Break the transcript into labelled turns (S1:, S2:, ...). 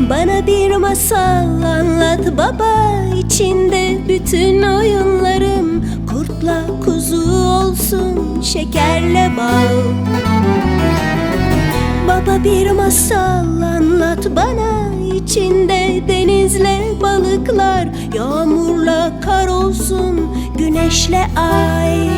S1: Bana bir masal anlat baba içinde bütün oyunlarım. Kurtla kuzu olsun şekerle bal. Baba bir masal anlat bana içinde denizle balıklar. Yağmurla kar olsun güneşle ay